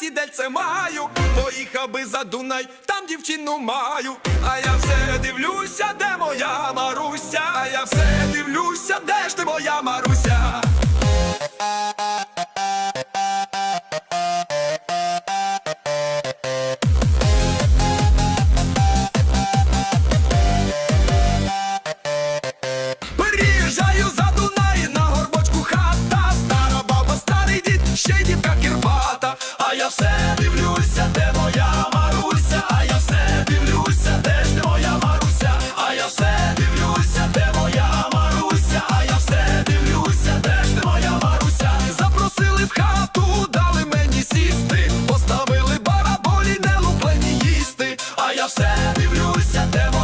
серце маю, поїхав би за Дунай, там дівчину маю. А я все дивлюся, де моя Маруся, а я все дивлюся, де ж ти моя Маруся. Приїжджаю за Дунай, на горбочку хата, стара баба, старий дід, ще й дівка я все дивлюся, де моя Маруся, а я все дивлюся, де ж моя Маруся, а я все дивлюся, де моя Маруся, а я все дивлюся, де ж моя Маруся. Запросили в хату, дали мені сісти, поставили бараболі, не луплені їсти, а я все дивлюся, де моя.